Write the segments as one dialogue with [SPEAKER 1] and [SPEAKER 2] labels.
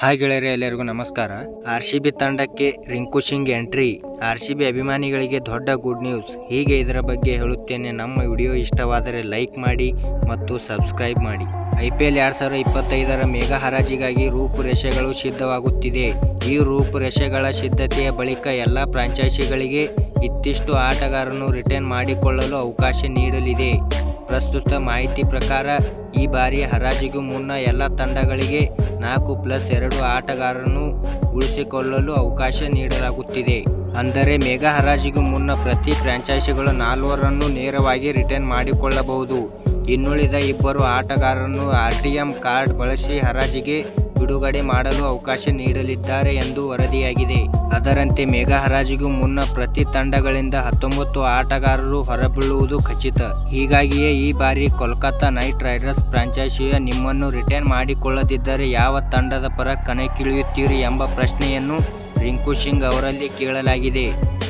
[SPEAKER 1] Hi ಗೆಳೆಯರೇ, ಎಲ್ಲರಿಗೂ ನಮಸ್ಕಾರ. ಆರ್ ಸಿ ಬಿ ತಂಡಕ್ಕೆ Rinku Singh entry. R C B ಅಭಿಮಾನಿಗಳಿಗೆ ದೊಡ್ಡ ಗುಡ್ ನ್ಯೂಸ್. ಹೀಗೆ ಇದರ ಬಗ್ಗೆ ಹೇಳುತ್ತೇನೆ. ನಮ್ಮ ವಿಡಿಯೋ ಇಷ್ಟವಾದರೆ ಲೈಕ್ ಮಾಡಿ ಮತ್ತು ಸಬ್ಸ್ಕ್ರೈಬ್ ಮಾಡಿ. ಐ ಪಿ ಎಲ್ ಎರಡು ಸಾವಿರದ ಇಪ್ಪತ್ತೈದರ ಮೇಘ ಹರಾಜಿಗಾಗಿ ರೂಪುರೇಷೆಗಳು ಸಿದ್ಧವಾಗುತ್ತಿದೆ. ಈ ರೂಪುರೇಷೆಗಳ ಸಿದ್ಧತೆಯ ಬಳಿಕ ಎಲ್ಲ ಫ್ರಾಂಚೈಸಿಗಳಿಗೆ ಇತ್ತಿಷ್ಟು ಆಟಗಾರರನ್ನು ರಿಟರ್ನ್ ಮಾಡಿಕೊಳ್ಳಲು ಅವಕಾಶ ನೀಡಲಿದೆ. ಪ್ರಸ್ತುತ ಮಾಹಿತಿ ಪ್ರಕಾರ, ಈ ಬಾರಿ ಹರಾಜಿಗೂ ಮುನ್ನ ಎಲ್ಲ ತಂಡಗಳಿಗೆ ನಾಲ್ಕು ಪ್ಲಸ್ ಎರಡು ಆಟಗಾರರನ್ನು ಉಳಿಸಿಕೊಳ್ಳಲು ಅವಕಾಶ ನೀಡಲಾಗುತ್ತಿದೆ. ಅಂದರೆ ಮೆಗಾ ಹರಾಜಿಗೂ ಮುನ್ನ ಪ್ರತಿ ಫ್ರಾಂಚೈಸಿಗಳು ನಾಲ್ವರನ್ನು ನೇರವಾಗಿ ರಿಟರ್ನ್ ಮಾಡಿಕೊಳ್ಳಬಹುದು. ಇನ್ನುಳಿದ ಇಬ್ಬರು ಆಟಗಾರರನ್ನು ಆರ್ ಟಿ ಎಂ ಕಾರ್ಡ್ ಬಳಸಿ ಹರಾಜಿಗೆ ಬಿಡುಗಡೆ ಮಾಡಲು ಅವಕಾಶ ನೀಡಲಿದ್ದಾರೆ ಎಂದು ವರದಿಯಾಗಿದೆ. ಅದರಂತೆ ಮೇಘಾ ಹರಾಜಿಗೂ ಮುನ್ನ ಪ್ರತಿ ತಂಡಗಳಿಂದ ಹತ್ತೊಂಬತ್ತು ಆಟಗಾರರು ಹೊರಬೀಳುವುದು ಖಚಿತ. ಹೀಗಾಗಿಯೇ ಈ ಬಾರಿ ಕೋಲ್ಕತ್ತಾ ನೈಟ್ ರೈಡರ್ಸ್ ಫ್ರಾಂಚೈಸಿಯ ನಿಮ್ಮನ್ನು ರಿಟರ್ನ್ ಮಾಡಿಕೊಳ್ಳದಿದ್ದರೆ ಯಾವ ತಂಡದ ಪರ ಕಣಕ್ಕಿಳಿಯುತ್ತೀರಿ ಎಂಬ ಪ್ರಶ್ನೆಯನ್ನು ರಿಂಕು ಸಿಂಗ್ ಅವರಲ್ಲಿ ಕೇಳಲಾಗಿದೆ.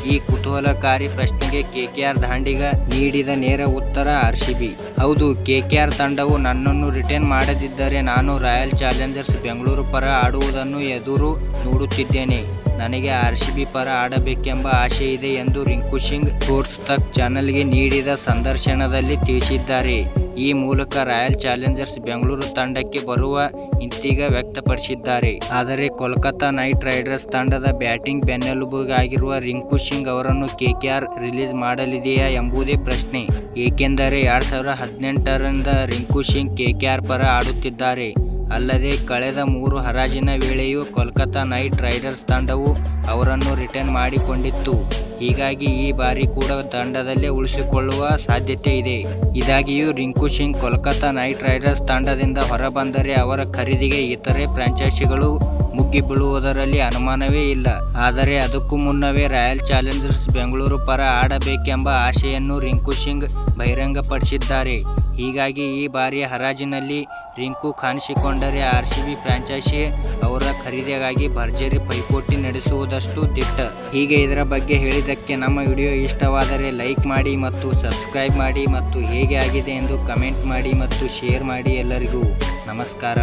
[SPEAKER 1] ಈ ಕುತೂಹಲಕಾರಿ ಪ್ರಶ್ನೆಗೆ ಕೆಕೆಆರ್ ದಾಂಡಿಗ ನೀಡಿದ ನೇರ ಉತ್ತರ ಆರ್ಸಿಬಿ ಹೌದು ಕೆಕೆಆರ್ ತಂಡವು ನನ್ನನ್ನು ರಿಟರ್ನ್ ಮಾಡದಿದ್ದರೆ ನಾನು ರಾಯಲ್ ಚಾಲೆಂಜರ್ಸ್ ಬೆಂಗಳೂರು ಪರ ಆಡುವುದನ್ನು ಎದುರು ನೋಡುತ್ತಿದ್ದೇನೆ. ನನಗೆ ಆರ್ ಸಿ ಬಿ ಪರ ಆಡಬೇಕೆಂಬ ಆಸೆ ಇದೆ ಎಂದು ರಿಂಕು ಸಿಂಗ್ ಸ್ಪೋರ್ಟ್ಸ್ ತಕ್ ಚಾನೆಲ್ಗೆ ನೀಡಿದ ಸಂದರ್ಶನದಲ್ಲಿ ತಿಳಿಸಿದ್ದಾರೆ. ಈ ಮೂಲಕ ರಾಯಲ್ ಚಾಲೆಂಜರ್ಸ್ ಬೆಂಗಳೂರು ತಂಡಕ್ಕೆ ಬರುವ ಇಂತೀಗ ವ್ಯಕ್ತಪಡಿಸಿದ್ದಾರೆ. ಆದರೆ ಕೋಲ್ಕತ್ತಾ ನೈಟ್ ರೈಡರ್ಸ್ ತಂಡದ ಬ್ಯಾಟಿಂಗ್ ಬೆನ್ನೆಲುಬುಗಾಗಿರುವ ರಿಂಕು ಸಿಂಗ್ ಅವರನ್ನು ಕೆಕೆಆರ್ ರಿಲೀಸ್ ಮಾಡಲಿದೆಯಾ ಎಂಬುದೇ ಪ್ರಶ್ನೆ. ಏಕೆಂದರೆ ಎರಡ್ ಸಾವಿರದ ಹದಿನೆಂಟರಿಂದ ರಿಂಕು ಸಿಂಗ್ ಕೆಕೆಆರ್ ಪರ ಆಡುತ್ತಿದ್ದಾರೆ. ಅಲ್ಲದೆ ಕಳೆದ ಮೂರು ಹರಾಜಿನ ವೇಳೆಯೂ ಕೋಲ್ಕತ್ತಾ ನೈಟ್ ರೈಡರ್ಸ್ ತಂಡವು ಅವರನ್ನು ರಿಟರ್ನ್ ಮಾಡಿಕೊಂಡಿತ್ತು. ಹೀಗಾಗಿ ಈ ಬಾರಿ ಕೂಡ ತಂಡದಲ್ಲೇ ಉಳಿಸಿಕೊಳ್ಳುವ ಸಾಧ್ಯತೆ ಇದೆ. ಇದಾಗಿಯೂ ರಿಂಕು ಸಿಂಗ್ ಕೋಲ್ಕತ್ತಾ ನೈಟ್ ರೈಡರ್ಸ್ ತಂಡದಿಂದ ಹೊರಬಂದರೆ ಅವರ ಖರೀದಿಗೆ ಇತರೆ ಫ್ರಾಂಚೈಸಿಗಳು ಮುಗ್ಗಿ ಬೀಳುವುದರಲ್ಲಿ ಅನುಮಾನವೇ ಇಲ್ಲ. ಆದರೆ ಅದಕ್ಕೂ ಮುನ್ನವೇ ರಾಯಲ್ ಚಾಲೆಂಜರ್ಸ್ ಬೆಂಗಳೂರು ಪರ ಆಡಬೇಕೆಂಬ ಆಶೆಯನ್ನು ರಿಂಕು ಸಿಂಗ್ ಬಹಿರಂಗಪಡಿಸಿದ್ದಾರೆ. ಹೀಗಾಗಿ ಈ ಬಾರಿಯ ಹರಾಜಿನಲ್ಲಿ ರಿಂಕು ಕಾಣಿಸಿಕೊಂಡರೆ ಆರ್ ಸಿ ಬಿ ಫ್ರಾಂಚೈಸಿ ಅವರ ಖರೀದಿಗಾಗಿ ಭರ್ಜರಿ ಪೈಪೋಟಿ ನಡೆಸುವುದಷ್ಟು ದಿಟ್ಟ. ಹೀಗೆ ಇದರ ಬಗ್ಗೆ ಹೇಳಿದ್ದಕ್ಕೆ ನಮ್ಮ ವಿಡಿಯೋ ಇಷ್ಟವಾದರೆ ಲೈಕ್ ಮಾಡಿ ಮತ್ತು ಸಬ್ಸ್ಕ್ರೈಬ್ ಮಾಡಿ ಮತ್ತು ಹೇಗೆ ಆಗಿದೆ ಎಂದು ಕಮೆಂಟ್ ಮಾಡಿ ಮತ್ತು ಶೇರ್ ಮಾಡಿ ಎಲ್ಲರಿಗೂ. ನಮಸ್ಕಾರ.